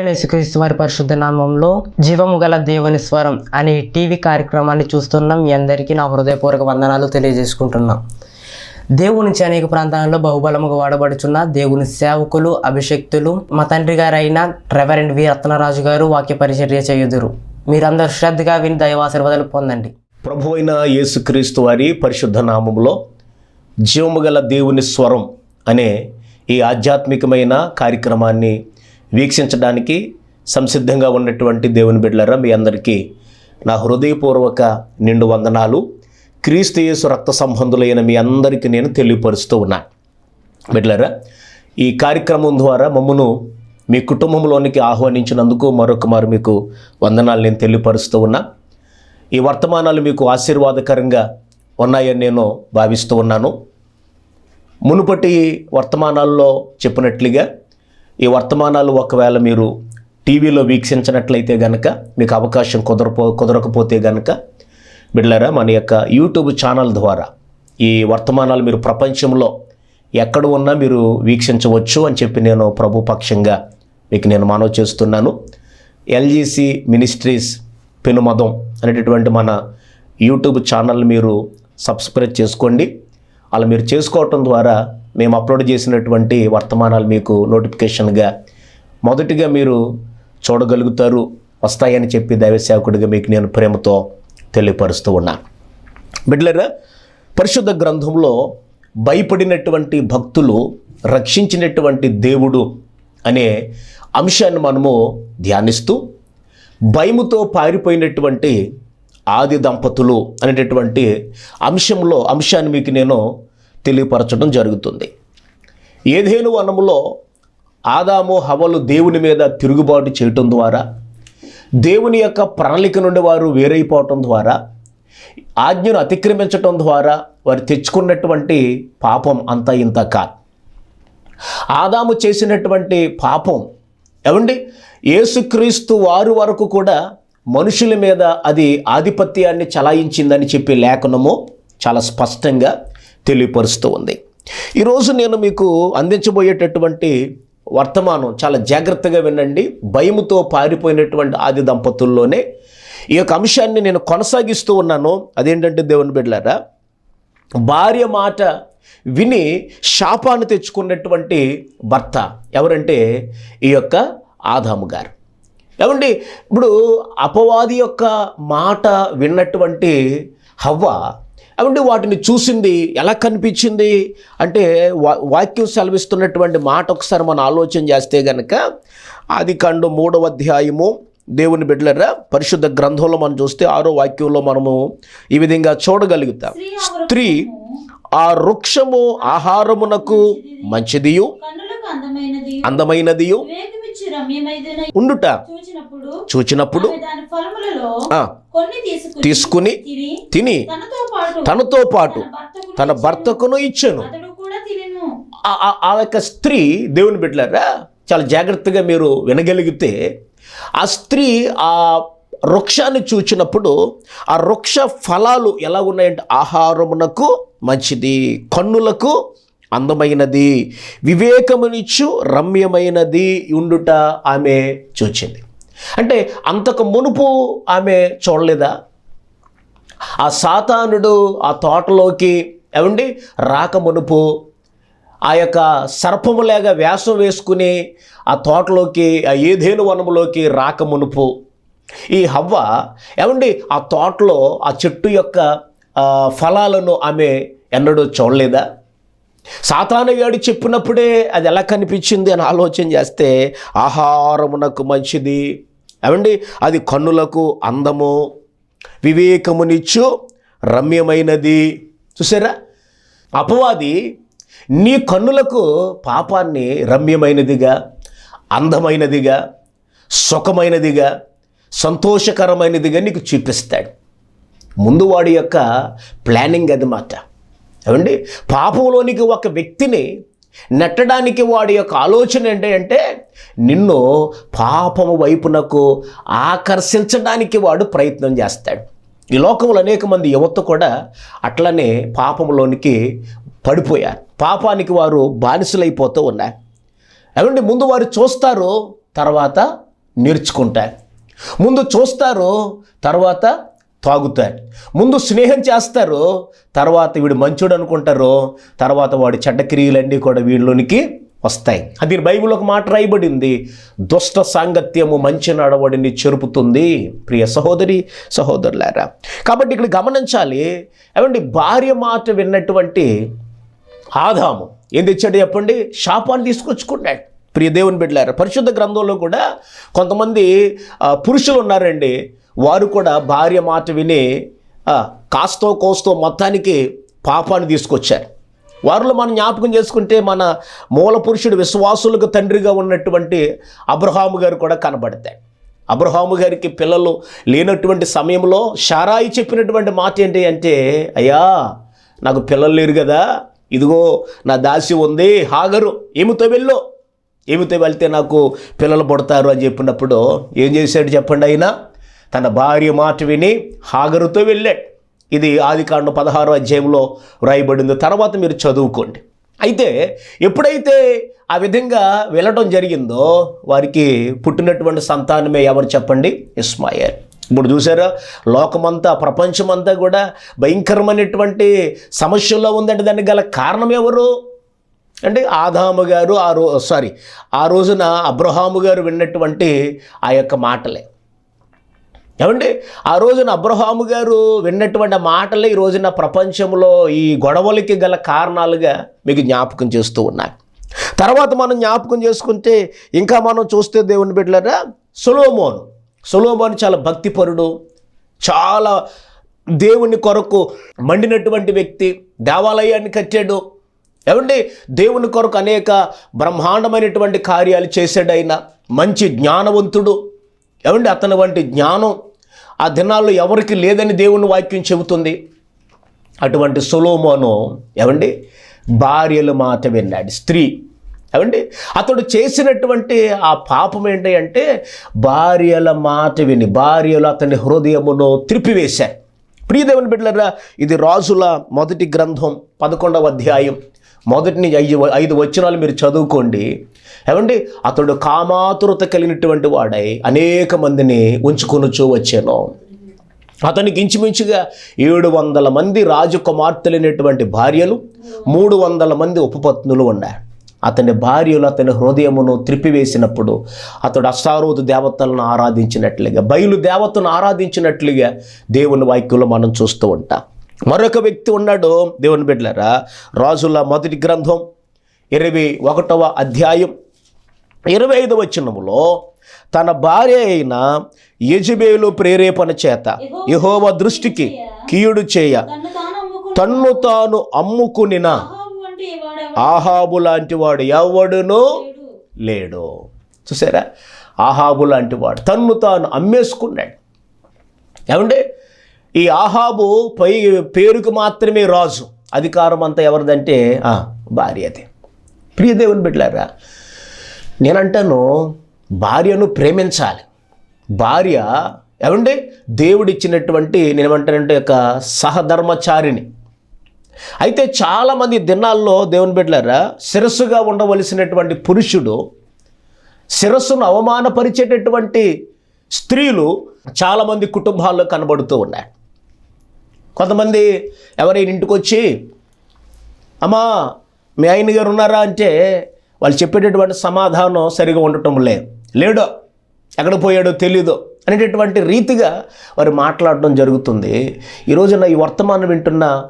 ప్రభు యేసుక్రీస్తు వారి పరిశుద్ధ నామంలో జీవము గల దేవుని స్వరం అనే టీవీ కార్యక్రమాన్ని చూస్తున్నాం. మీ అందరికీ నా హృదయపూర్వక వందనాలు తెలియజేసుకుంటున్నాం. దేవుని నుంచి అనేక ప్రాంతాలలో బహుబలముగా వాడబడుచున్న దేవుని సేవకులు అభిషక్తులు మా తండ్రి గారైన అయిన రెవరెండ్ వి. రత్నరాజు గారు వాక్య పరిచర్య చేయుదురు. మీరందరూ శ్రద్ధగా విని దైవాశీర్వాదాలు పొందండి. ప్రభు అయిన యేసుక్రీస్తు వారి పరిశుద్ధ నామంలో జీవము గల దేవుని స్వరం అనే ఈ ఆధ్యాత్మికమైన కార్యక్రమాన్ని వీక్షించడానికి సంసిద్ధంగా ఉన్నటువంటి దేవుని బిడ్డలరా మీ అందరికీ నా హృదయపూర్వక నిండు వందనాలు. క్రీస్తుయేసు రక్త సంబంధులైన మీ అందరికీ నేను తెలియపరుస్తూ ఉన్నా. బిడ్డలరా ఈ కార్యక్రమం ద్వారా మమ్మను మీ కుటుంబంలోనికి ఆహ్వానించినందుకు మరొక మారు మీకు వందనాలు నేను తెలియపరుస్తూ ఉన్నా. ఈ వర్తమానాలు మీకు ఆశీర్వాదకరంగా ఉన్నాయని నేను భావిస్తూ ఉన్నాను. మునుపటి వర్తమానాల్లో చెప్పినట్లుగా ఈ వర్తమానాలు ఒకవేళ మీరు టీవీలో వీక్షించినట్లయితే గనక మీకు అవకాశం కుదరపో కుదరకపోతే గనక బిడ్లరా మన యొక్క యూట్యూబ్ ఛానల్ ద్వారా ఈ వర్తమానాలు మీరు ప్రపంచంలో ఎక్కడ ఉన్నా మీరు వీక్షించవచ్చు అని చెప్పి నేను ప్రభు పక్షంగా మీకు నేను మనవి చేస్తున్నాను. ఎల్జీసీ మినిస్ట్రీస్ పెనుమదం అనేటటువంటి మన యూట్యూబ్ ఛానల్ మీరు సబ్స్క్రైబ్ చేసుకోండి. అలా మీరు చేసుకోవటం ద్వారా మేము అప్లోడ్ చేసినటువంటి వర్తమానాలు మీకు నోటిఫికేషన్గా మొదటిగా మీరు చూడగలుగుతారు వస్తాయని చెప్పి దైవ సేవకుడిగా మీకు నేను ప్రేమతో తెలియపరుస్తూ ఉన్నాను బిడ్లరా పరిశుద్ధ గ్రంథంలో భయపడినటువంటి భక్తులు రక్షించినటువంటి దేవుడు అనే అంశాన్ని మనము ధ్యానిస్తూ భయముతో పారిపోయినటువంటి ఆది దంపతులు అనేటటువంటి అంశంలో అంశాన్ని మీకు నేను తెలియపరచడం జరుగుతుంది. ఏదేను వనములో ఆదాము హవలు దేవుని మీద తిరుగుబాటు చేయటం ద్వారా దేవుని యొక్క ప్రణాళిక నుండి వారు వేరైపోవటం ద్వారా ఆజ్ఞను అతిక్రమించటం ద్వారా వారు తెచ్చుకున్నటువంటి పాపం అంతా ఇంత కాదు. ఆదాము చేసినటువంటి పాపం ఏమండి? యేసుక్రీస్తు వారు వరకు కూడా మనుషుల మీద అది ఆధిపత్యాన్ని చలాయించిందని చెప్పి లేఖనము చాలా స్పష్టంగా తెలియపరుస్తూ ఉంది. ఈరోజు నేను మీకు అందించబోయేటటువంటి వర్తమానం చాలా జాగ్రత్తగా వినండి. భయముతో పారిపోయినటువంటి ఆది దంపతుల్లోనే ఈ యొక్క అంశాన్ని నేను కొనసాగిస్తూ ఉన్నాను. అదేంటంటే దేవుని బిడ్డలారా భార్య మాట విని శాపాన్ని తెచ్చుకున్నటువంటి భర్త ఎవరంటే ఈ యొక్క ఆదాము గారు. ఏమండి ఇప్పుడు అపవాది యొక్క మాట విన్నటువంటి హవ్వ ఏమండి వాటిని చూసింది ఎలా కనిపించింది? అంటే వా వాక్యం సెలవిస్తున్నటువంటి మాట ఒకసారి మనం ఆలోచన చేస్తే గనక ఆది కాండు మూడవ అధ్యాయము. దేవుని బిడ్డలరా పరిశుద్ధ గ్రంథంలో మనం చూస్తే ఆరో వాక్యంలో మనము ఈ విధంగా చూడగలుగుతాం. స్త్రీ ఆ వృక్షము ఆహారమునకు మంచిదియు అందమైనది. ఉండుట. చూచినప్పుడు తీసుకుని తిని తిని తనతో పాటు తన భర్తకు తన భర్తకును ఇచ్చాను. ఆ యొక్క స్త్రీ దేవుని బిడ్డలారా చాలా జాగ్రత్తగా మీరు వినగలిగితే ఆ స్త్రీ ఆ వృక్షాన్ని చూచినప్పుడు ఆ వృక్ష ఫలాలు ఎలా ఉన్నాయంటే ఆహారమునకు మంచిది కన్నులకు అందమైనది వివేకమునిచ్చు రమ్యమైనది ఉండుట ఆమె చూచింది. అంటే అంతకు మునుపు ఆమె చూడలేదా? ఆ సాతానుడు ఆ తోటలోకి ఏమండి? రాక మునుపు ఆ యొక్క సర్పములేగా వేషం వేసుకుని ఆ తోటలోకి ఆ ఏదేను వనములోకి రాక మునుపు ఈ హవ్వ ఏమండి? ఆ తోటలో ఆ చెట్టు యొక్క ఫలాలను ఆమె ఎన్నడూ చూడలేదా? సాతానగాడు చెప్పినప్పుడే అది ఎలా కనిపించింది అని ఆలోచన చేస్తే ఆహారమునకు మంచిది. ఏమండి? అది కన్నులకు అందము వివేకమునిచ్చు రమ్యమైనది. చూసారా? అపవాది నీ కన్నులకు పాపాన్ని రమ్యమైనదిగా అందమైనదిగా సుఖమైనదిగా సంతోషకరమైనదిగా నీకు చూపిస్తాడు. ముందు వాడి యొక్క ప్లానింగ్ అది మాట. ఏమండి? పాపంలోనికి ఒక వ్యక్తిని నెట్టడానికి వాడి యొక్క ఆలోచన ఏంటి అంటే నిన్ను పాపము వైపునకు ఆకర్షించడానికి వాడు ప్రయత్నం చేస్తాడు. ఈ లోకంలో అనేక మంది యువత కూడా అట్లనే పాపంలోనికి పడిపోయారు. పాపానికి వారు బానిసలైపోతూ ఉన్నారు. ఏమండి? ముందు వారు చూస్తారు తర్వాత నేర్చుకుంటారు. ముందు చూస్తారు తర్వాత తాగుతారు. ముందు స్నేహం చేస్తారు తర్వాత వీడు మంచోడు అనుకుంటారు తర్వాత వాడి చెడ్డక్రియలన్నీ కూడా వీళ్ళలోనికి వస్తాయి. అది బైబిల్ ఒక మాట రాయబడింది దుష్ట సాంగత్యము మంచి నడవడిని చెరుపుతుంది. ప్రియ సహోదరి సహోదరులారా కాబట్టి ఇక్కడ గమనించాలి ఏమండి భార్య మాట విన్నటువంటి ఆదాము ఏం తెచ్చాడు చెప్పండి? శాపాన్ని తీసుకొచ్చుకున్నాడు. ప్రియ దేవుని బిడ్డలారా పరిశుద్ధ గ్రంథంలో కూడా కొంతమంది పురుషులు ఉన్నారండి వారు కూడా భార్య మాట విని కాస్తో కోస్తో మొత్తానికి పాపాన్ని తీసుకొచ్చారు. వారిలో మనం జ్ఞాపకం చేసుకుంటే మన మూల పురుషుడు విశ్వాసులకు తండ్రిగా ఉన్నటువంటి అబ్రహాము గారు కూడా కనబడతాయి అబ్రహాము గారికి పిల్లలు లేనటువంటి సమయంలో షారాయి చెప్పినటువంటి మాట ఏంటి అంటే అయ్యా నాకు పిల్లలు లేరు కదా ఇదిగో నా దాసి ఉంది హాగరు ఏమితో వెళ్ళు ఏమితో వెళ్తే నాకు పిల్లలు పుడతారు అని చెప్పినప్పుడు ఏం చేశాడు చెప్పండి అయినా తన భార్య మాట విని హాగరుతో వెళ్ళాడు. ఇది ఆదికాండం పదహారో అధ్యాయంలో వ్రాయబడింది. తర్వాత మీరు చదువుకోండి. అయితే ఎప్పుడైతే ఆ విధంగా వెళ్ళడం జరిగిందో వారికి పుట్టినటువంటి సంతానమే ఎవరు చెప్పండి? ఇస్మాయిల్. ఇప్పుడు చూసారా లోకమంతా ప్రపంచమంతా కూడా భయంకరమైనటువంటి సమస్యల్లో ఉందంటే దానికి గల కారణం ఎవరు? అంటే ఆదాము గారు ఆ రో సారీ ఆ రోజున అబ్రహాము గారు విన్నటువంటి ఆ యొక్క మాటలే. ఏమండి? ఆ రోజున అబ్రహాము గారు విన్నటువంటి మాటలే ఈ రోజున ప్రపంచంలో ఈ గొడవలకి గల కారణాలుగా మీకు జ్ఞాపకం చేస్తూ ఉన్నాయి తర్వాత మనం జ్ఞాపకం చేసుకుంటే ఇంకా మనం చూస్తే దేవుని బిడ్డలరా సులోమోను. సులోమోను చాలా భక్తిపరుడు చాలా దేవుని కొరకు మండినటువంటి వ్యక్తి దేవాలయాన్ని కట్టాడు. ఏమండి? దేవుని కొరకు అనేక బ్రహ్మాండమైనటువంటి కార్యాలు చేశాడు ఆయన. మంచి జ్ఞానవంతుడు. ఏమండి? అతని వంటి జ్ఞానం ఆ దినాల్లో ఎవరికి లేదని దేవుని వాక్యం చెబుతుంది? అటువంటి సొలోమోను ఏమండి? భార్యల మాట విన్నాడు స్త్రీ. ఏమండి? అతడు చేసినటువంటి ఆ పాపం ఏంటి అంటే భార్యల మాట విని భార్యలు అతని హృదయమును త్రిపివేశారు ప్రియదేవుని బిడ్డలరా ఇది రాజుల మొదటి గ్రంథం పదకొండవ అధ్యాయం. మొదటిని ఐదు ఐదు వచనాలు మీరు చదువుకోండి. ఏమండి? అతడు కామాతురత కలిగినటువంటి వాడై అనేక మందిని ఉంచుకొనుచూ వచ్చాను. అతనికి ఇంచుమించుగా ఏడు వందల మంది రాజకుమార్తెలైనటువంటి భార్యలు మూడు వందల మంది ఉపపత్నులు ఉన్నారు అతని భార్యలు అతని హృదయమును త్రిప్పివేసినప్పుడు అతడు అష్టారోధు దేవతలను ఆరాధించినట్లుగా బయలు దేవతను ఆరాధించినట్లుగా దేవుని వాక్యంలో మనం చూస్తూ ఉంటాం. మరొక వ్యక్తి ఉన్నాడు దేవుని బిడ్డలారా. రాజుల మొదటి గ్రంథం ఇరవై ఒకటవ అధ్యాయం ఇరవై ఐదు వచ్చినములో తన భార్య అయిన యజుబేలు ప్రేరేపణ చేత యహోవ దృష్టికి కీయుడు చేయ తన్ను తాను అమ్ముకునిన ఆహాబు లాంటి వాడు ఎవడును లేడు. చూసారా? ఆహాబు లాంటి వాడు తన్ను తాను అమ్మేసుకున్నాడు. ఏమంటే ఈ ఆహాబు పై పేరుకు మాత్రమే రాజు. అధికారం అంతా ఎవరిదంటే భార్యదే ప్రియదేవుని బిడ్డలారా నేనంటాను భార్యను ప్రేమించాలి. భార్య ఏమండి? దేవుడిచ్చినటువంటి నేనేమంటానంటే ఒక సహధర్మచారిని అయితే చాలామంది దినాల్లో దేవుని బిడ్డలారా శిరస్సుగా ఉండవలసినటువంటి పురుషుడు శిరస్సును అవమానపరిచేటటువంటి స్త్రీలు చాలామంది కుటుంబాల్లో కనబడుతూ ఉన్నాయి కొంతమంది ఎవరైనా ఇంటికి వచ్చి అమ్మా మీ ఆయన గారు ఉన్నారా? అంటే వాళ్ళు చెప్పేటటువంటి సమాధానం సరిగా ఉండటం లే లేడో ఎక్కడ పోయాడో తెలీదు అనేటటువంటి రీతిగా వారు మాట్లాడడం జరుగుతుంది. ఈ రోజున ఈ వర్తమానం వింటున్న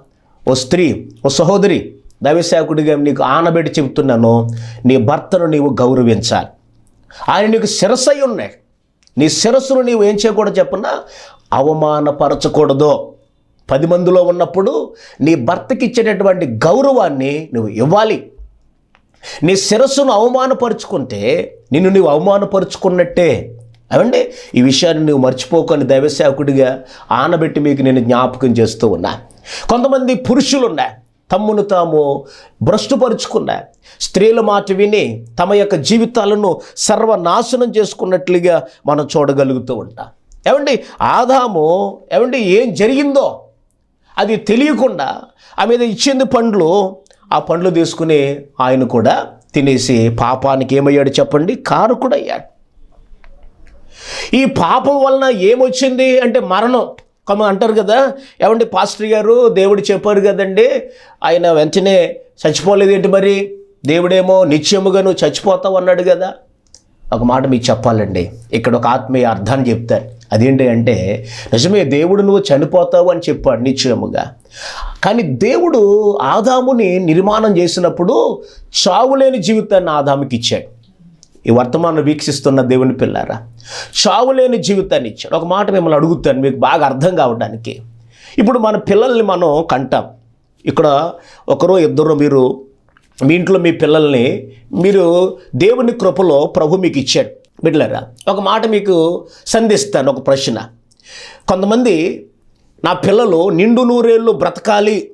ఓ స్త్రీ ఓ సహోదరి దైవసేవకుడిగా నీకు ఆనబెట్టి చెబుతున్నాను నీ భర్తను నీవు గౌరవించాలి. ఆయన నీకు శిరస్సు అయి ఉన్నాయి. నీ శిరస్సును నీవు ఏం చేయకూడదు చెప్పన్నా అవమానపరచకూడదు. పది మందిలో ఉన్నప్పుడు నీ భర్తకి ఇచ్చేటటువంటి గౌరవాన్ని నువ్వు ఇవ్వాలి. నీ శిరస్సును అవమానపరుచుకుంటే నిన్ను నువ్వు అవమానపరుచుకున్నట్టే. అవండి ఈ విషయాన్ని నువ్వు మర్చిపోకొని దైవసేవకుడిగా. ఆనబెట్టి మీకు నేను జ్ఞాపకం చేస్తూ ఉన్నా. కొంతమంది పురుషులున్నా తమ్మును తాము భ్రష్టుపరుచుకున్నా స్త్రీల మాట విని తమ యొక్క జీవితాలను సర్వనాశనం చేసుకున్నట్లుగా మనం చూడగలుగుతూ ఉంటాం. ఏమండి? ఆదాము ఏమండి? ఏం జరిగిందో అది తెలియకుండా ఆ మీద ఇచ్చింది పండ్లు ఆ పండ్లు తీసుకుని ఆయన కూడా తినేసి పాపానికి ఏమయ్యాడు చెప్పండి? కారకుడయ్యాడు ఈ పాపం వలన ఏమొచ్చింది అంటే మరణం. కొంత అంటారు కదా ఏమండి పాస్టర్ గారు? దేవుడు చెప్పారు కదండి ఆయన వెంటనే చచ్చిపోలేదు ఏంటి మరి? దేవుడేమో నిత్యముగా నువ్వు చచ్చిపోతావు అన్నాడు కదా. ఒక మాట మీకు చెప్పాలండి. ఇక్కడ ఒక ఆత్మీయ అర్థాన్ని చెప్తాను. అదేంటి అంటే నిజమే దేవుడు నువ్వు చనిపోతావు అని చెప్పాడు నిశ్చయముగా. కానీ దేవుడు ఆదాముని నిర్మాణం చేసినప్పుడు చావులేని జీవితాన్ని ఆదాముకి ఇచ్చాడు. ఈ వర్తమానం వీక్షిస్తున్న దేవుని పిల్లారా చావులేని జీవితాన్ని ఇచ్చాడు. ఒక మాట మిమ్మల్ని అడుగుతాను మీకు బాగా అర్థం కావడానికి. ఇప్పుడు మన పిల్లల్ని మనం కంటాం. ఇక్కడ ఒకరో ఇద్దరు మీరు మీ ఇంట్లో మీ పిల్లల్ని మీరు దేవుని కృపలో ప్రభు మీకు ఇచ్చాడు. బిడ్డలారా ఒక మాట మీకు సంధిస్తాను ఒక ప్రశ్న. కొంతమంది నా పిల్లలు నిండు నూరేళ్ళు బ్రతకాలి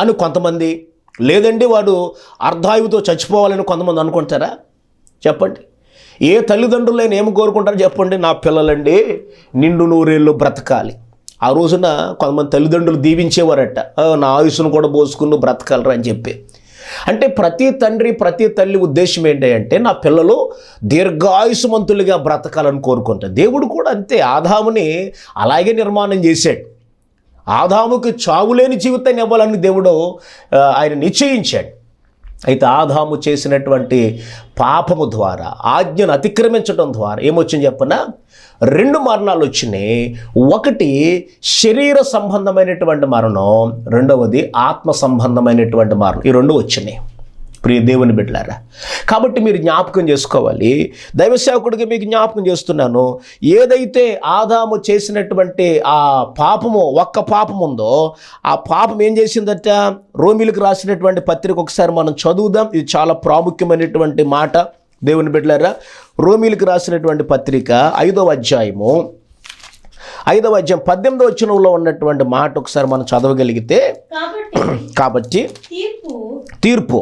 అని కొంతమంది లేదండి వాడు అర్ధాయువుతో చచ్చిపోవాలని కొంతమంది అనుకుంటారా? చెప్పండి. ఏ తల్లిదండ్రులైనా ఏమి కోరుకుంటారో చెప్పండి. నా పిల్లలండి నిండు నూరేళ్ళు బ్రతకాలి. ఆ రోజున కొంతమంది తల్లిదండ్రులు దీవించేవారట. నా ఆయుస్సును కూడా పోసుకుని బ్రతకాలరా అని చెప్పి. అంటే ప్రతి తండ్రి ప్రతి తల్లి ఉద్దేశం ఏంటంటే నా పిల్లలు దీర్ఘాయుసుమంతులుగా బ్రతకాలని కోరుకుంటారు దేవుడు కూడా అంతే. ఆదాముని అలాగే నిర్మాణం చేశాడు. ఆదాముకి చావులేని జీవితాన్ని ఇవ్వాలని దేవుడు ఆయన నిశ్చయించాడు. అయితే ఆదాము చేసినటువంటి పాపము ద్వారా ఆజ్ఞను అతిక్రమించడం ద్వారా ఏమొచ్చింది చెప్పన? రెండు మరణాలు వచ్చినాయి. ఒకటి శరీర సంబంధమైనటువంటి మరణం రెండవది ఆత్మ సంబంధమైనటువంటి మరణం. ఈ రెండు వచ్చినాయి. ప్రియ దేవుని బిడ్డలారా కాబట్టి మీరు జ్ఞాపకం చేసుకోవాలి. దైవ సేవకుడికి మీకు జ్ఞాపకం చేస్తున్నాను ఏదైతే ఆదాము చేసినటువంటి ఆ పాపము ఒక్క పాపం ఉందో ఆ పాపం ఏం చేసిందట? రోమిలకు రాసినటువంటి పత్రిక ఒకసారి మనం చదువుదాం. ఇది చాలా ప్రాముఖ్యమైనటువంటి మాట. దేవుని బిడ్డలారా రోమిలకు రాసినటువంటి పత్రిక ఐదవ అధ్యాయము ఐదవ అధ్యాయం పద్దెనిమిదవ వచనంలో ఉన్నటువంటి మాట ఒకసారి మనం చదవగలిగితే కాబట్టి కాబట్టి తీర్పు.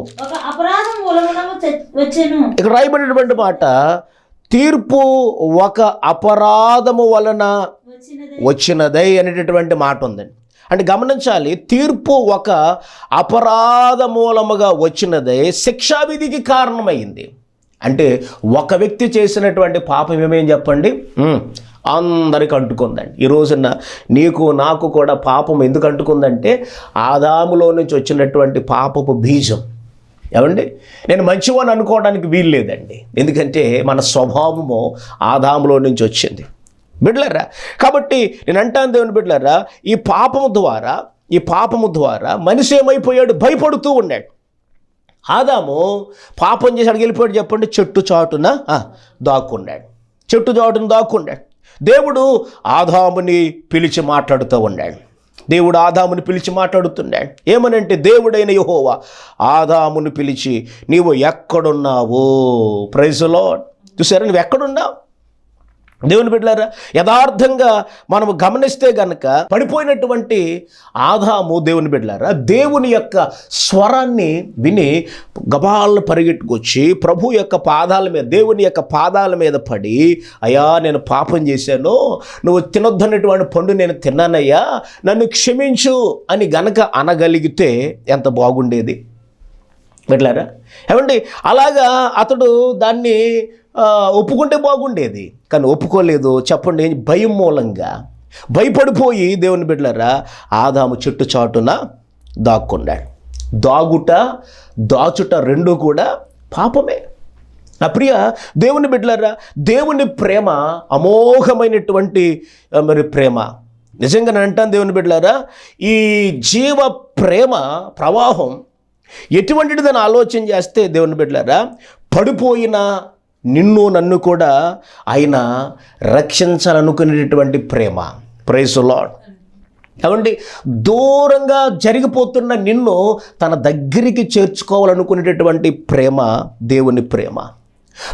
ఇక్కడ రాయబడినటువంటి మాట తీర్పు ఒక అపరాధము వలన వచ్చినది. అనేటటువంటి మాట ఉందండి అంటే గమనించాలి తీర్పు ఒక అపరాధ మూలముగా వచ్చినదై శిక్షావిధికి కారణమైంది. అంటే ఒక వ్యక్తి చేసినటువంటి పాపం ఏమేం చెప్పండి? అందరికి అంటుకుందండి. ఈ రోజున నీకు నాకు కూడా పాపం ఎందుకు అంటుకుందంటే ఆదాములో నుంచి వచ్చినటువంటి పాపపు బీజం. ఏమండి? నేను మంచివాని అనుకోవడానికి వీలు లేదండి. ఎందుకంటే మన స్వభావము ఆదాములో నుంచి వచ్చింది. బిడ్లరా కాబట్టి నేను అంటాను దేవుని బిడ్లరా ఈ పాపము ద్వారా ఈ పాపము ద్వారా మనిషి ఏమైపోయాడు? భయపడుతూ ఉన్నాడు. ఆదాము పాపం చేసి అడిగి వెళ్ళిపోయాడు చెప్పండి చెట్టు చాటున దాక్కున్నాడు. చెట్టు చాటున దాక్కున్నాడు. దేవుడు ఆదాముని పిలిచి మాట్లాడుతూ ఉన్నాడు. దేవుడు ఆదాముని పిలిచి మాట్లాడుతున్నాడు. ఏమనంటే దేవుడైన యహోవా ఆదాముని పిలిచి నీవు ఎక్కడున్నావు? ప్రైజ్లో చూసారా? నువ్వు ఎక్కడున్నావు? దేవుని బిడ్డలారా యథార్థంగా మనము గమనిస్తే గనక పడిపోయినటువంటి ఆదాము దేవుని బిడ్డలారా దేవుని యొక్క స్వరాన్ని విని గబాలను పరిగెట్టుకొచ్చి ప్రభు యొక్క పాదాల మీద దేవుని యొక్క పాదాల మీద పడి అయ్యా నేను పాపం చేశాను నువ్వు తినొద్దన్నటువంటి పండు నేను తిన్నానయ్యా నన్ను క్షమించు అని గనక అనగలిగితే ఎంత బాగుండేది. బిడ్డారా ఏమండి? అలాగా అతడు దాన్ని ఒప్పుకుంటే బాగుండేది. కానీ ఒప్పుకోలేదు. చెప్పండి భయం మూలంగా. భయపడిపోయి దేవుని బిడ్డలరా ఆదాము చెట్టు చాటున దాక్కున్నాడు దాగుట దాచుట రెండు కూడా పాపమే. నా ప్రియ దేవుని బిడ్డలరా దేవుని ప్రేమ అమోఘమైనటువంటి మరి ప్రేమ. నిజంగా నేను అంటాను దేవుని బిడ్డలారా ఈ జీవ ప్రేమ ప్రవాహం ఎటువంటిదని ఆలోచన చేస్తే దేవుని బిడ్డలారా పడిపోయిన నిన్ను నన్ను కూడా ఆయన రక్షించాలనుకునేటటువంటి ప్రేమ. ప్రైజ్ లాడ్ ఏమండి? దూరంగా జరిగిపోతున్న నిన్ను తన దగ్గరికి చేర్చుకోవాలనుకునేటటువంటి ప్రేమ దేవుని ప్రేమ.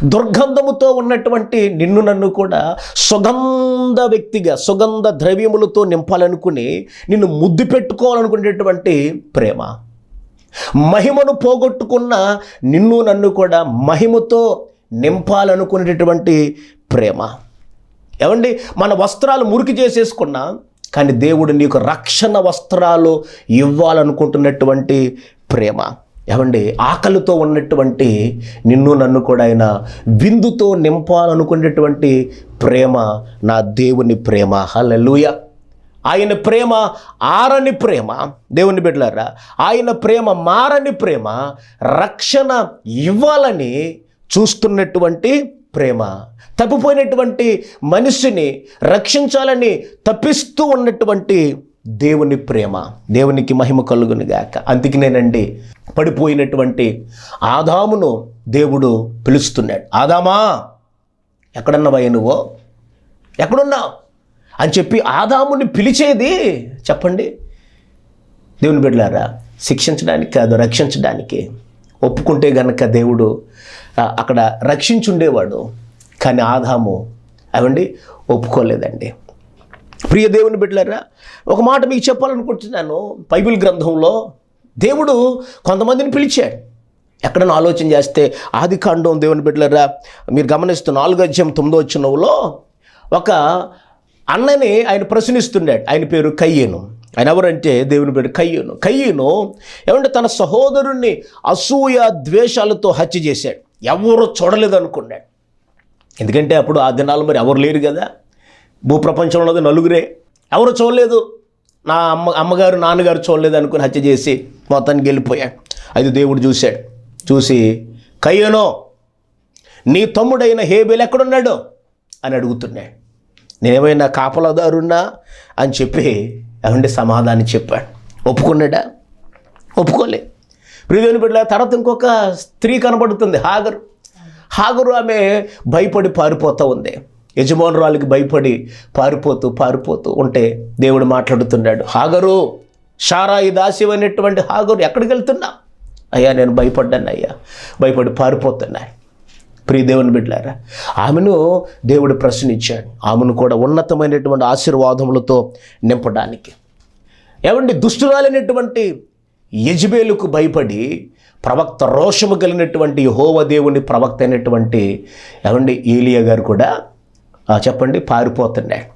దుర్గంధముతో ఉన్నటువంటి నిన్ను నన్ను కూడా సుగంధ వ్యక్తిగా సుగంధ ద్రవ్యములతో నింపాలనుకుని నిన్ను ముద్దు పెట్టుకోవాలనుకునేటటువంటి ప్రేమ. మహిమను పోగొట్టుకున్న నిన్ను నన్ను కూడా మహిమతో నింపాలనుకునేటటువంటి ప్రేమ. ఏమండి? మన వస్త్రాలు మురికి చేసేసుకున్నా కానీ దేవుడు నీకు రక్షణ వస్త్రాలు ఇవ్వాలనుకుంటున్నటువంటి ప్రేమ. ఏమండి? ఆకలితో ఉన్నటువంటి నిన్ను నన్ను కూడా ఆయన విందుతో నింపాలనుకునేటువంటి ప్రేమ నా దేవుని ప్రేమ. హల్లెలూయా. ఆయన ప్రేమ ఆరని ప్రేమ. దేవుని బిడ్డలారా ఆయన ప్రేమ మారని ప్రేమ రక్షణ ఇవ్వాలని చూస్తున్నటువంటి ప్రేమ తప్పిపోయినటువంటి మనిషిని రక్షించాలని తప్పిస్తూ ఉన్నటువంటి దేవుని ప్రేమ దేవునికి మహిమ కలుగునిగాక అందుకే అందుకనేనండి పడిపోయినటువంటి ఆదామును దేవుడు పిలుస్తున్నాడు. ఆదామా ఎక్కడున్నావయ్య నువ్వు? ఎక్కడున్నావు? అని చెప్పి ఆదాముని పిలిచేది చెప్పండి. దేవుని బిడ్డలారా శిక్షించడానికి కాదు రక్షించడానికి. ఒప్పుకుంటే గనక దేవుడు అక్కడ రక్షించుండేవాడు. కానీ ఆదాము అవండి ఒప్పుకోలేదండి. ప్రియ దేవుని బిడ్డలారా ఒక మాట మీకు చెప్పాలనుకుంటున్నాను. బైబిల్ గ్రంథంలో దేవుడు కొంతమందిని పిలిచాడు. ఎక్కడైనా ఆలోచన చేస్తే ఆది కాండం దేవుని బిడ్డలరా మీరు గమనిస్తూ నాలుగో అధ్యాయం తొమ్మిదో వచ్చినవులో ఒక అన్నని ఆయన ప్రశ్నిస్తున్నాడు. ఆయన పేరు కయ్యను. ఆయన ఎవరంటే దేవుని పేరు కయ్యను. కయ్యను ఏమంటే తన సహోదరుణ్ణి అసూయ ద్వేషాలతో హత్య చేశాడు. ఎవరు చూడలేదు అనుకున్నాడు ఎందుకంటే అప్పుడు ఆ దినాలు మరి ఎవరు లేరు కదా. భూప్రపంచంలో నలుగురే. ఎవరు చూడలేదు. నా అమ్మ అమ్మగారు నాన్నగారు చూడలేదు అనుకుని హత్య చేసి మొత్తానికి వెళ్ళిపోయాడు. అది దేవుడు చూశాడు. చూసి కయ్యనో నీ తమ్ముడైన హేబేలు ఎక్కడున్నాడు? అని అడుగుతున్నాడు. నేనేమైనా కాపలాదారున్నా? అని చెప్పి అవండి సమాధానం చెప్పాడు. ఒప్పుకున్నాడా? ఒప్పుకోలే. ప్రియదేవుని బిడ్డ తర్వాత ఇంకొక స్త్రీ కనబడుతుంది హాగరు. హాగరు ఆమె భయపడి పారిపోతూ ఉంది. యజమానురాలికి భయపడి పారిపోతూ పారిపోతూ ఉంటే దేవుడు మాట్లాడుతున్నాడు హాగరు షారాయి దాసి అనేటువంటి హాగరు ఎక్కడికి వెళ్తున్నా? అయ్యా నేను భయపడ్డాను అయ్యా భయపడి పారిపోతున్నాను ప్రియ దేవుని బిడ్డారా ఆమెను దేవుడు ప్రశ్నించాడు ఆమెను కూడా ఉన్నతమైనటువంటి ఆశీర్వాదములతో నింపడానికి. ఏమండి దుష్టురాలైనటువంటి యజ్బేలుకు భయపడి ప్రవక్త రోషము కలిగినటువంటి హోవ దేవుని ప్రవక్త అయినటువంటి ఏమండి ఏలియా గారు కూడా చెప్పండి పారిపోతున్నాడు.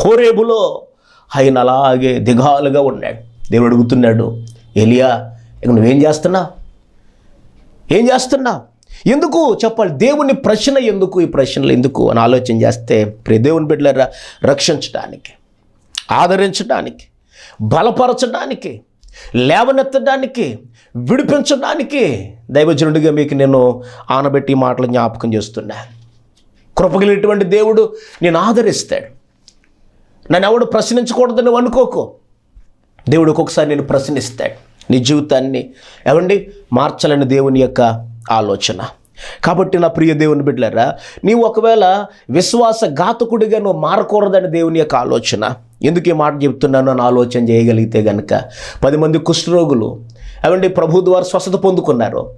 హోరేబులో ఆయన అలాగే దిగాలుగా ఉన్నాడు. దేవుడు అడుగుతున్నాడు ఏలియా ఇక నువ్వేం చేస్తున్నావు? ఏం చేస్తున్నావు? ఎందుకు చెప్పాలి? దేవుని ప్రశ్న ఎందుకు? ఈ ప్రశ్నలు ఎందుకు? అని ఆలోచన చేస్తే ప్రియ దేవుని బిడ్డలారా రక్షించడానికి ఆదరించడానికి బలపరచడానికి లేవనెత్తడానికి విడిపించడానికి దైవజనుడిగా మీకు నేను ఆనబెట్టి మాటలు జ్ఞాపకం చేస్తున్నా. కృపగలిగినటువంటి దేవుడు నేను ఆదరిస్తాడు. నన్ను ఎవడు ప్రశ్నించకూడదని నువ్వు అనుకోకు. దేవుడు ఒక్కొక్కసారి నేను ప్రశ్నిస్తాడు. నీ జీవితాన్ని ఏమండి? మార్చాలని దేవుని యొక్క ఆలోచన. కాబట్టి నా ప్రియ దేవుని బిడ్డలారా నీవు ఒకవేళ విశ్వాస ఘాతకుడిగా నువ్వు మారకూడదని దేవుని యొక్క ఆలోచన. ఎందుకు ఈ మాట చెప్తున్నాను అని ఆలోచన చేయగలిగితే గనుక పది మంది కుష్ఠరోగులు అవండి ప్రభు ద్వారా స్వస్థత పొందుకున్నారు.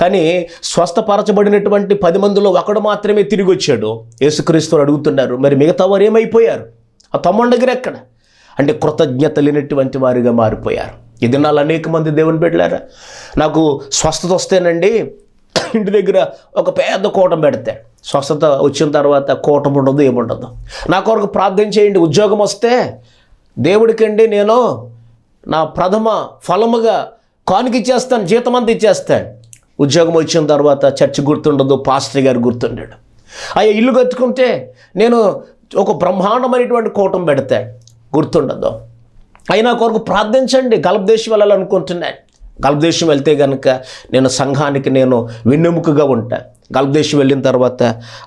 కానీ స్వస్థపరచబడినటువంటి పది మందిలో ఒకడు మాత్రమే తిరిగి వచ్చాడు. యేసుక్రీస్తు అడుగుతున్నారు మరి మిగతా వారు ఏమైపోయారు? ఆ తమ్ముడి దగ్గర ఎక్కడ? అంటే కృతజ్ఞత లేనటువంటి వారిగా మారిపోయారు. ఈ దినాలు అనేక మంది దేవుని పెట్టలేరా నాకు స్వస్థత వస్తేనండి ఇంటి దగ్గర ఒక పెద్ద కూటం పెడతాడు. స్వస్థత వచ్చిన తర్వాత కూటం ఉండదు ఏముండదు నా కొరకు ప్రార్థన చేయండి. ఉద్యోగం వస్తే దేవుడికండి నేను నా ప్రథమ ఫలముగా కానుక ఇచ్చేస్తాను జీతం అంతా ఇచ్చేస్తాను. ఉద్యోగం వచ్చిన తర్వాత చర్చి గుర్తుండదు పాస్టర్ గారు గుర్తుండడు. అయ్యా ఇల్లు కట్టుకుంటే నేను ఒక బ్రహ్మాండమైనటువంటి కూటం పెడతా గుర్తుండదు. అయినా కొరకు ప్రార్థించండి. గల్ఫ్ దేశం వెళ్ళాలనుకుంటున్నాను. గల్ఫ్ దేశం వెళ్తే కనుక నేను సంఘానికి నేను వెన్నెముకగా ఉంటాను. గల్ఫ్ దేశం వెళ్ళిన తర్వాత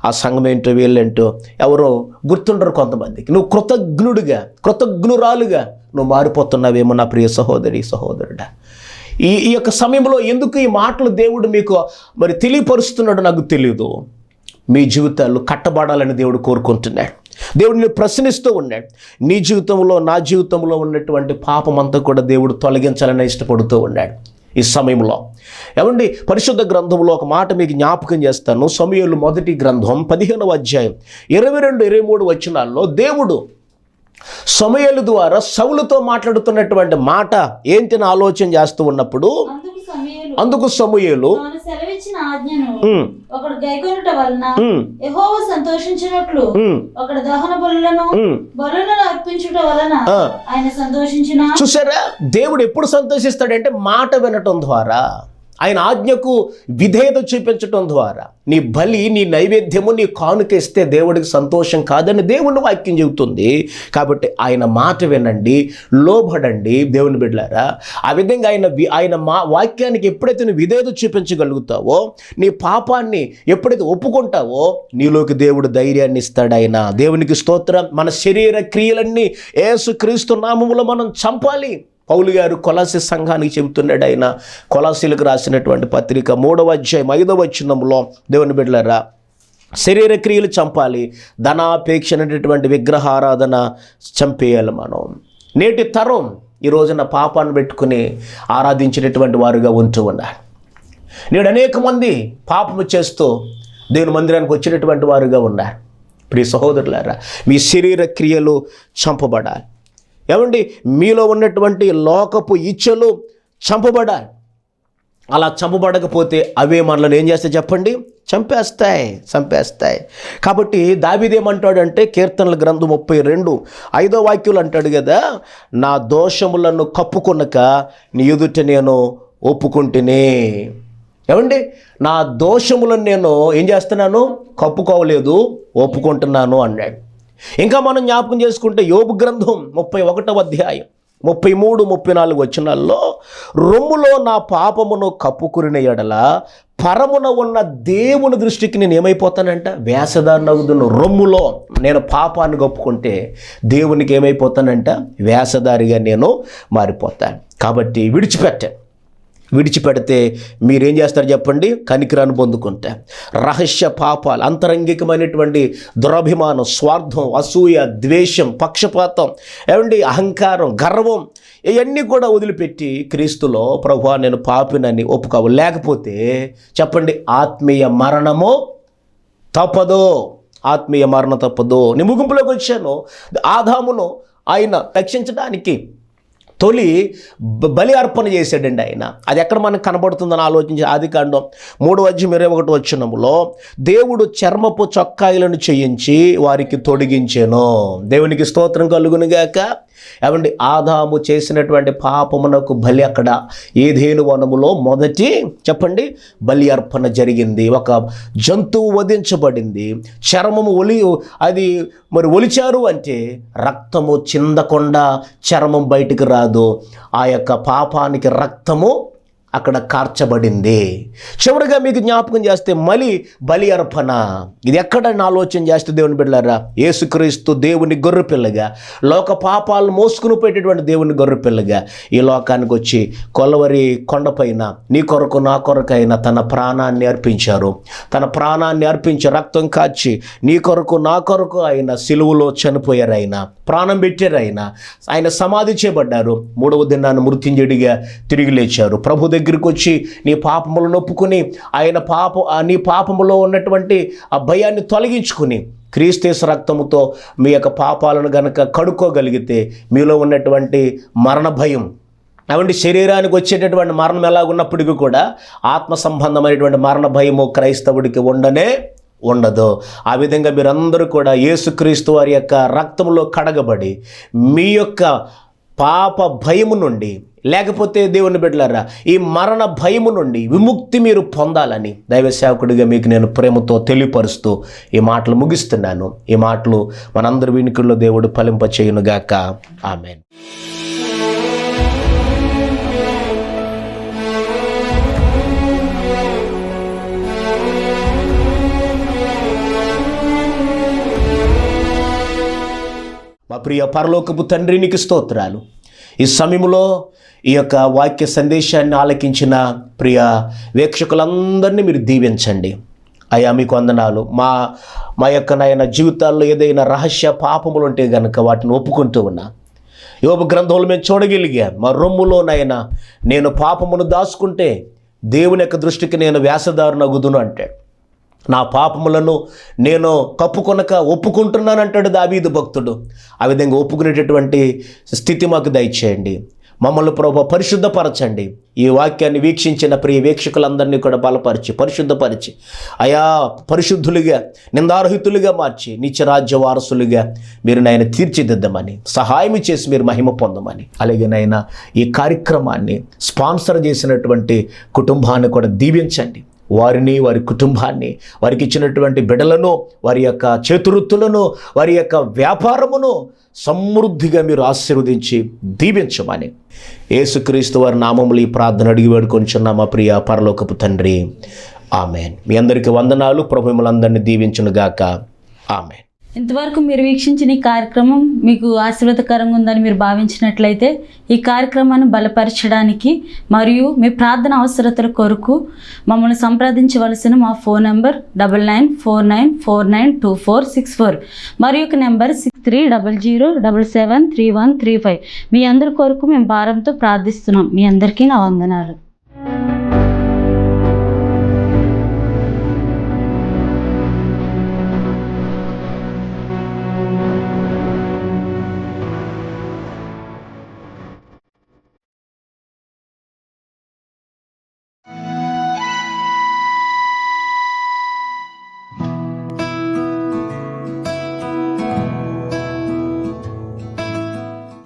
ఆ సంఘం ఏంటో వీళ్ళేంటో ఎవరో గుర్తుండరు కొంతమందికి. నువ్వు కృతజ్ఞుడిగా కృతజ్ఞురాలుగా నువ్వు మారిపోతున్నావేమో నా ప్రియ సహోదరి సహోదరుడా. ఈ ఈ యొక్క సమయంలో ఎందుకు ఈ మాటలు దేవుడు మీకు మరి తెలియపరుస్తున్నాడు నాకు తెలియదు మీ జీవితాలు కట్టబడాలని దేవుడు కోరుకుంటున్నాడు. దేవుడిని ప్రశ్నిస్తూ ఉన్నాడు. నీ జీవితంలో నా జీవితంలో ఉన్నటువంటి పాపం అంతా కూడా దేవుడు తొలగించాలని ఇష్టపడుతూ ఉన్నాడు. ఈ సమయంలో. ఏమండి? పరిశుద్ధ గ్రంథంలో ఒక మాట మీకు జ్ఞాపకం చేస్తాను. సమయంలో మొదటి గ్రంథం పదిహేనవ అధ్యాయం ఇరవై రెండు ఇరవై మూడు వచనాల్లో దేవుడు సమయలు ద్వారా సవులతో మాట్లాడుతున్నటువంటి మాట ఏంటి ఆలోచన చేస్తూ ఉన్నప్పుడు అందుకు సమయంలో ఒకడు గైకొనుట వలన యెహోవా సంతోషించినట్లు ఒకడు దహన బలులను. బలులను అర్పించుట వలన. ఆయన సంతోషించిన? చూసారా? దేవుడు ఎప్పుడు సంతోషిస్తాడంటే మాట వినటం ద్వారా. ఆయన ఆజ్ఞకు విధేయత చూపించటం ద్వారా నీ బలి నీ నైవేద్యము నీ కానుక ఇస్తే దేవుడికి సంతోషం కాదని దేవుని వాక్యం చెబుతుంది. కాబట్టి ఆయన మాట వినండి లోబడండి. దేవుని బిడ్డారా ఆ విధంగా ఆయన వి- ఆయన మా వాక్యానికి ఎప్పుడైతే నువ్వు విధేయత చూపించగలుగుతావో నీ పాపాన్ని ఎప్పుడైతే ఒప్పుకుంటావో నీలోకి దేవుడు ధైర్యాన్ని ఇస్తాడు ఆయన. దేవునికి స్తోత్రం. మన శరీర క్రియలన్నీ ఏసు క్రీస్తు నామములో మనం చంపాలి. పౌలు గారు కొలాసి సంఘానికి చెబుతున్నాడు ఆయన. కొలాసీలకు రాసినటువంటి పత్రిక మూడవ అధ్యాయం ఐదవ వచనంలో దేవుని బిడ్డలరా శరీర క్రియలు చంపాలి ధనాపేక్ష అనేటటువంటి విగ్రహారాధన చంపేయాలి మనం. నేటి తరం ఈ రోజున పాపాన్ని పెట్టుకుని ఆరాధించినటువంటి వారుగా ఉంటూ ఉన్నారు నేడు అనేక మంది పాపము చేస్తూ దేవుని మందిరానికి వచ్చినటువంటి వారుగా ఉన్నారు ప్రియ సహోదరులారా మీ శరీర క్రియలు చంపబడాలి. ఏమండి? మీలో ఉన్నటువంటి లోకపు ఇచ్చలు చంపబడాలి అలా చంపబడకపోతే అవే మనల్ని ఏం చేస్తాయి చెప్పండి? చంపేస్తాయి చంపేస్తాయి. కాబట్టి దావిదేమంటాడంటే కీర్తనల గ్రంథం ముప్పై రెండు ఐదో వాక్యులు అంటాడు కదా నా దోషములను కప్పుకొనక నీ ఎదుట నేను ఒప్పుకుంటేనే. ఏమండి? నా దోషములను నేను ఏం చేస్తున్నాను? కప్పుకోవలేదు ఒప్పుకుంటున్నాను అన్నాడు. ఇంకా మనం జ్ఞాపకం చేసుకుంటే యోగు గ్రంథం ముప్పై ఒకటవ అధ్యాయం ముప్పై మూడు ముప్పై నాలుగు వచనాల్లో రొమ్ములో నా పాపమును కప్పుకురిన ఎడల పరమున ఉన్న దేవుని దృష్టికి నేను ఏమైపోతానంట? వేసదారినగుదును రొమ్ములో నేను పాపాన్ని కప్పుకుంటే దేవునికి ఏమైపోతానంట? వేసదారిగా నేను మారిపోతాను. కాబట్టి విడిచిపెట్టాను. విడిచిపెడితే మీరేం చేస్తారు చెప్పండి? కనికిరాన్ని పొందుకుంటే. రహస్య పాపాలు అంతరంగికమైనటువంటి దురభిమానం స్వార్థం అసూయ ద్వేషం పక్షపాతం ఏమండి? అహంకారం గర్వం ఇవన్నీ కూడా వదిలిపెట్టి క్రీస్తులో ప్రభు నేను పాపినని ఒప్పుకోవు. లేకపోతే చెప్పండి ఆత్మీయ మరణము తప్పదో. ఆత్మీయ మరణం తప్పదు. నేను ముగింపులోకి వచ్చాను. ఆదామును ఆయన రక్షించడానికి తొలి బలి అర్పణ చేశాడండి ఆయన. అది ఎక్కడ మనకు కనబడుతుందని ఆలోచించి ఆది కాండం మూడు అధ్యాయం ఇరవై ఒకటి వచ్చినములో దేవుడు చర్మపు చొక్కాయిలను చేయించి వారికి తొడిగించాను. దేవునికి స్తోత్రం కలుగునుగాక ఏమండి ఆదాము చేసినటువంటి పాపమునకు బలి అక్కడ ఏదేను వనములో మొదటి చెప్పండి బలి అర్పణ జరిగింది. ఒక జంతువు వధించబడింది. చర్మము ఒలి అది మరి ఒలిచారు అంటే రక్తము చిందకుండా చర్మం బయటికి రాదు. ఆ యొక్క పాపానికి రక్తము అక్కడ కార్చబడింది. చివరిగా మీకు జ్ఞాపకం చేస్తే మలి బలి అర్పణ. ఇది ఎక్కడని ఆలోచన చేస్తే దేవుని బిడ్డలారా యేసుక్రీస్తు దేవుని గొర్రె పిల్లగా లోక పాపాలను మోసుకుని పెట్టేటువంటి దేవుని గొర్రె పిల్లగా ఈ లోకానికి వచ్చి కొలవరి కొండపైన నీ కొరకు నా కొరకైన తన ప్రాణాన్ని అర్పించారు. తన ప్రాణాన్ని అర్పించి రక్తం కాచి నీ కొరకు నా కొరకు ఆయన సిలువులో చనిపోయారు ఆయన ప్రాణం పెట్టారు ఆయన ఆయన సమాధి చేయబడ్డారు. మూడవ దినాన్ని మృత్యుంజడిగా తిరిగి లేచారు. ప్రభు దగ్గరికి వచ్చి నీ పాపములను నొప్పుకుని ఆయన పాప నీ పాపములో ఉన్నటువంటి ఆ భయాన్ని తొలగించుకుని క్రీస్తేశ రక్తముతో మీ యొక్క పాపాలను గనక కడుక్కోగలిగితే మీలో ఉన్నటువంటి మరణ భయం అవండి శరీరానికి వచ్చేటటువంటి మరణం ఎలాగున్నప్పటికీ కూడా ఆత్మ సంబంధమైనటువంటి మరణ భయము క్రైస్తవుడికి ఉండనే ఉండదు. ఆ విధంగా మీరందరూ కూడా యేసుక్రీస్తు వారి యొక్క రక్తంలో కడగబడి మీ యొక్క పాప భయము నుండి లేకపోతే దేవుని బిడ్డలారా ఈ మరణ భయము నుండి విముక్తి మీరు పొందాలని దైవ సేవకుడిగా మీకు నేను ప్రేమతో తెలియపరుస్తూ ఈ మాటలు ముగిస్తున్నాను. ఈ మాటలు మనందరి వినికుల్లో దేవుడు ఫలింపచేయునుగాక. ఆమెన్. మా ప్రియ పరలోకపు తండ్రి నీకు స్తోత్రాలు. ఈ సమయంలో ఈ యొక్క వాక్య సందేశాన్ని ఆలకించిన ప్రియ వీక్షకులందరినీ మీరు దీవించండి. అయ్యా మీకు వందనాలు. మా మా యొక్క నాయన జీవితాల్లో ఏదైనా రహస్య పాపములు ఉంటే కనుక వాటిని ఒప్పుకుంటూ ఉన్నా. యోగ గ్రంథంలో మేము చూడగలిగాం. మా రొమ్ములోనైనా నేను పాపమును దాచుకుంటే దేవుని యొక్క దృష్టికి నేను వ్యాసదారుని అగుదును అంటాడు. నా పాపములను నేను కప్పుకొనక ఒప్పుకుంటున్నాను అంటాడు దావీదు భక్తుడు. ఆ విధంగా ఒప్పుకునేటటువంటి స్థితి మాకు దయచేయండి. మమ్మల్ని ప్రభు పరిశుద్ధపరచండి. ఈ వాక్యాన్ని వీక్షించిన ప్రియ వీక్షకులందరినీ కూడా బలపరిచి పరిశుద్ధపరిచి అయా పరిశుద్ధులుగా నిందారహితులుగా మార్చి నిత్యరాజ్య వారసులుగా మీరు నాయన తీర్చిదిద్దమని సహాయం చేసి మీరు మహిమ పొందమని అలాగే నాయన ఈ కార్యక్రమాన్ని స్పాన్సర్ చేసినటువంటి కుటుంబాన్ని కూడా దీవించండి. వారిని వారి కుటుంబాన్ని వారికి ఇచ్చినటువంటి బిడలను వారి యొక్క చేతురుత్తులను వారి యొక్క వ్యాపారమును సమృద్ధిగా మీరు ఆశీర్వదించి దీవించమని యేసుక్రీస్తు వారి నామములు ఈ ప్రార్థన అడిగి వేడుకొని మా ప్రియ పరలోకపు తండ్రి. ఆమెన్. మీ అందరికీ వందనాలు. ప్రభు మిమ్మల్ని అందరినీ దీవించునుగాక. ఆమెన్. ఇంతవరకు మీరు వీక్షించిన ఈ కార్యక్రమం మీకు ఆశీర్వాదకరంగా ఉందని మీరు భావించినట్లయితే ఈ కార్యక్రమాన్ని బలపరచడానికి మరియు మీ ప్రార్థన అవసరతల కొరకు మమ్మల్ని సంప్రదించవలసిన మా phone number double nine four nine four nine two four six four మరి ఒక number six three double zero double seven three one three five. మీ అందరి కొరకు మేము భారంతో ప్రార్థిస్తున్నాం. మీ అందరికీ నా వందనాలు.